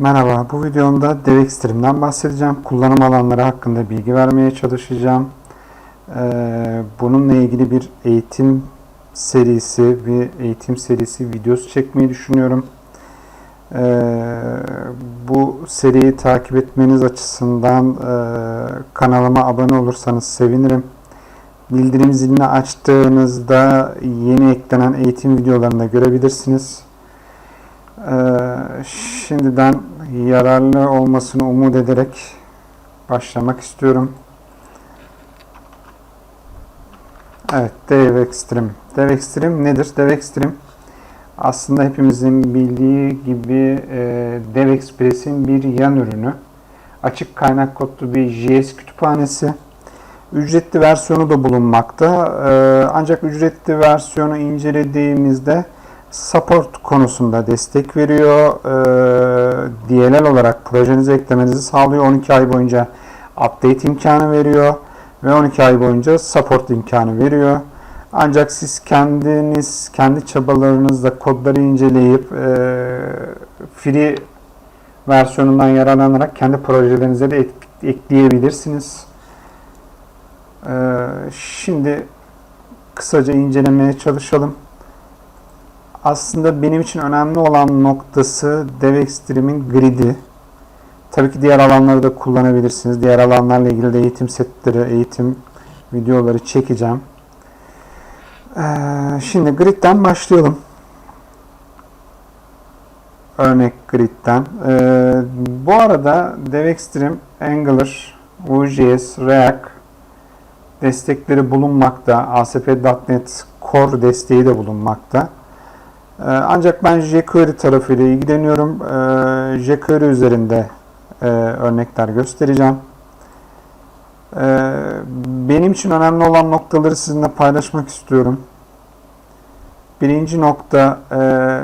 Merhaba, bu videomda DevExtreme'den bahsedeceğim. Kullanım alanları hakkında bilgi vermeye çalışacağım. Ee, bununla ilgili bir eğitim serisi, bir eğitim serisi videosu çekmeyi düşünüyorum. Ee, bu seriyi takip etmeniz açısından e, kanalıma abone olursanız sevinirim. Bildirim zilini açtığınızda yeni eklenen eğitim videolarını da görebilirsiniz. Ee, şimdiden yararlı olmasını umut ederek başlamak istiyorum. Evet, Dev Extreme. Dev Extreme nedir? Dev Extreme aslında hepimizin bildiği gibi e, Dev Express'in bir yan ürünü. Açık kaynak kodlu bir JS kütüphanesi. Ücretli versiyonu da bulunmakta. Ee, ancak ücretli versiyonu incelediğimizde support konusunda destek veriyor. Ee, DLL olarak projenize eklemenizi sağlıyor. 12 ay boyunca update imkanı veriyor ve 12 ay boyunca support imkanı veriyor. Ancak siz kendiniz kendi çabalarınızla kodları inceleyip e, free versiyonundan yararlanarak kendi projelerinize de ek- ekleyebilirsiniz. Ee, şimdi kısaca incelemeye çalışalım. Aslında benim için önemli olan noktası DevExtreme'in grid'i. Tabii ki diğer alanları da kullanabilirsiniz. Diğer alanlarla ilgili de eğitim setleri, eğitim videoları çekeceğim. Ee, şimdi grid'den başlayalım. Örnek grid'den. Ee, bu arada DevExtreme, Angular, Vue.js, React destekleri bulunmakta. ASP.NET Core desteği de bulunmakta. Ee, Ancak ben jQuery tarafıyla ilgileniyorum. Ee, jQuery üzerinde e, örnekler göstereceğim. Ee, Benim için önemli olan noktaları sizinle paylaşmak istiyorum. Birinci nokta e,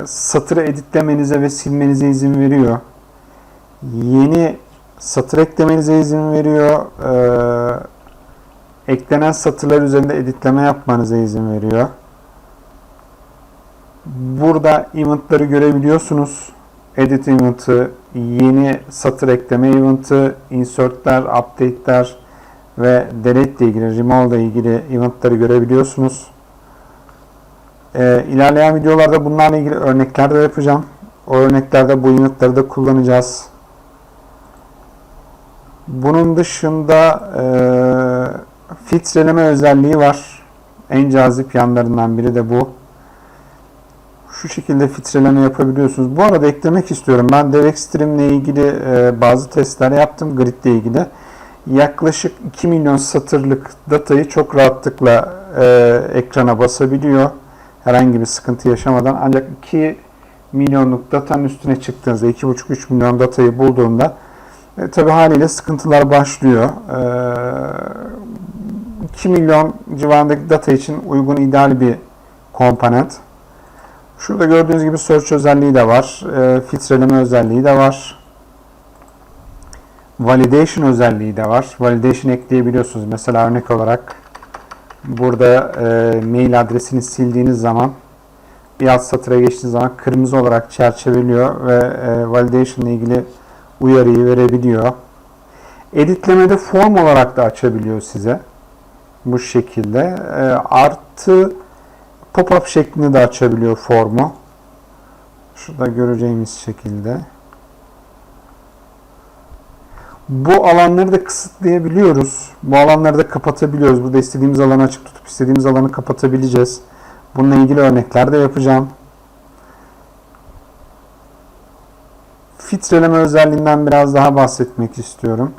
satırı editlemenize ve silmenize izin veriyor. Yeni satır eklemenize izin veriyor. Eklenen satırlar üzerinde editleme yapmanıza izin veriyor. Burada eventları görebiliyorsunuz. Edit event'ı, yeni satır ekleme event'ı, insert'ler, update'ler ve delete ile ilgili, remove ile ilgili event'ları görebiliyorsunuz. Ee, ilerleyen videolarda bunlarla ilgili örnekler de yapacağım. O örneklerde bu event'ları da kullanacağız. Bunun dışında eee filtreleme özelliği var. En cazip yanlarından biri de bu. Şu şekilde filtreleme yapabiliyorsunuz. Bu arada eklemek istiyorum. Ben DevExtreme ile ilgili e, bazı testler yaptım. Grid ile ilgili. Yaklaşık 2 milyon satırlık datayı çok rahatlıkla e, ekrana basabiliyor. Herhangi bir sıkıntı yaşamadan. Ancak 2 milyonluk datanın üstüne çıktığınızda 2,5-3 milyon datayı bulduğunda e, tabi haliyle sıkıntılar başlıyor. E, 2 milyon civarındaki data için uygun ideal bir komponent. Şurada gördüğünüz gibi search özelliği de var. E, filtreleme özelliği de var. Validation özelliği de var. Validation ekleyebiliyorsunuz. Mesela örnek olarak burada e, mail adresini sildiğiniz zaman bir alt satıra geçtiğiniz zaman kırmızı olarak çerçeveliyor ve e, validation ile ilgili uyarıyı verebiliyor. Editlemede form olarak da açabiliyor size bu şekilde. E, artı pop-up şeklinde de açabiliyor formu. Şurada göreceğimiz şekilde. Bu alanları da kısıtlayabiliyoruz. Bu alanları da kapatabiliyoruz. Burada istediğimiz alanı açık tutup istediğimiz alanı kapatabileceğiz. Bununla ilgili örnekler de yapacağım. Filtreleme özelliğinden biraz daha bahsetmek istiyorum.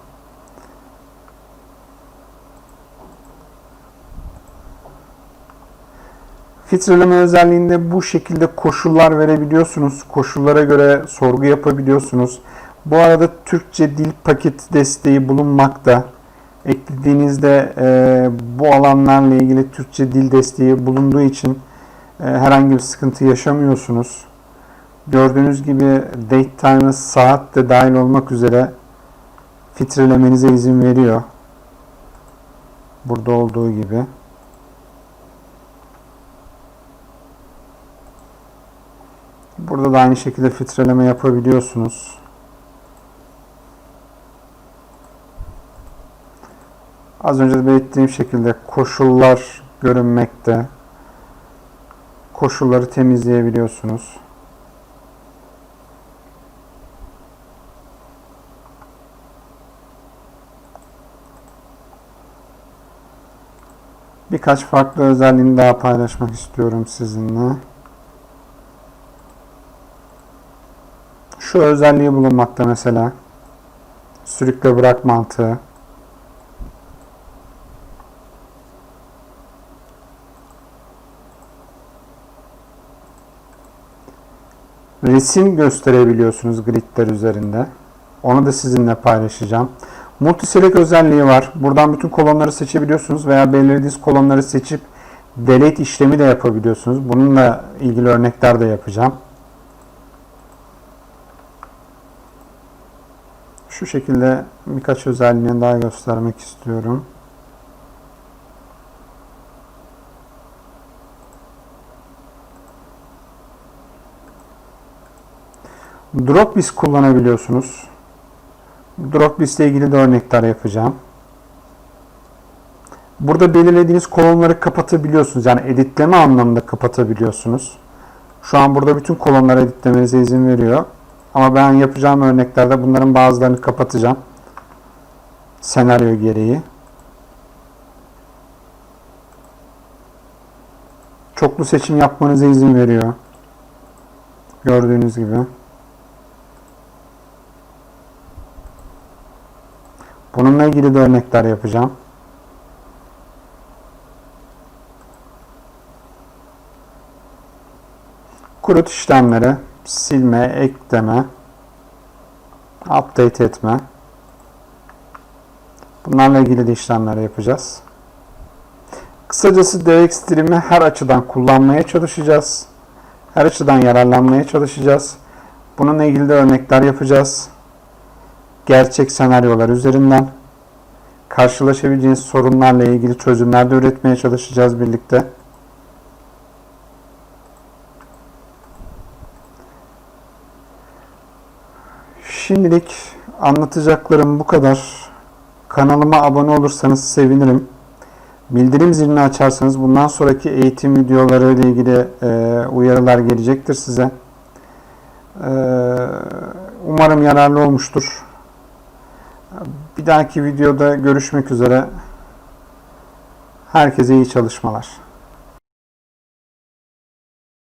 Filtreleme özelliğinde bu şekilde koşullar verebiliyorsunuz. Koşullara göre sorgu yapabiliyorsunuz. Bu arada Türkçe dil paket desteği bulunmakta. Eklediğinizde e, bu alanlarla ilgili Türkçe dil desteği bulunduğu için e, herhangi bir sıkıntı yaşamıyorsunuz. Gördüğünüz gibi date time'ı saat de dahil olmak üzere filtrelemenize izin veriyor. Burada olduğu gibi. Burada da aynı şekilde filtreleme yapabiliyorsunuz. Az önce de belirttiğim şekilde koşullar görünmekte. Koşulları temizleyebiliyorsunuz. Birkaç farklı özelliğini daha paylaşmak istiyorum sizinle. Şu özelliği bulunmakta mesela. Sürükle bırak mantığı. Resim gösterebiliyorsunuz gridler üzerinde. Onu da sizinle paylaşacağım. Multiselect özelliği var. Buradan bütün kolonları seçebiliyorsunuz veya belirlediğiniz kolonları seçip delete işlemi de yapabiliyorsunuz. Bununla ilgili örnekler de yapacağım. Şu şekilde birkaç özelliğini daha göstermek istiyorum. Dropbis kullanabiliyorsunuz. Dropbis ile ilgili de örnekler yapacağım. Burada belirlediğiniz kolonları kapatabiliyorsunuz. Yani editleme anlamında kapatabiliyorsunuz. Şu an burada bütün kolonları editlemenize izin veriyor. Ama ben yapacağım örneklerde bunların bazılarını kapatacağım. Senaryo gereği. Çoklu seçim yapmanıza izin veriyor. Gördüğünüz gibi. Bununla ilgili de örnekler yapacağım. Kurut işlemleri, silme, ekleme, update etme. Bunlarla ilgili de işlemler yapacağız. Kısacası DXTream'i her açıdan kullanmaya çalışacağız. Her açıdan yararlanmaya çalışacağız. Bununla ilgili de örnekler yapacağız. Gerçek senaryolar üzerinden karşılaşabileceğiniz sorunlarla ilgili çözümler de üretmeye çalışacağız birlikte. Şimdilik anlatacaklarım bu kadar. Kanalıma abone olursanız sevinirim. Bildirim zilini açarsanız bundan sonraki eğitim videoları ile ilgili e, uyarılar gelecektir size. E, umarım yararlı olmuştur. Bir dahaki videoda görüşmek üzere. Herkese iyi çalışmalar.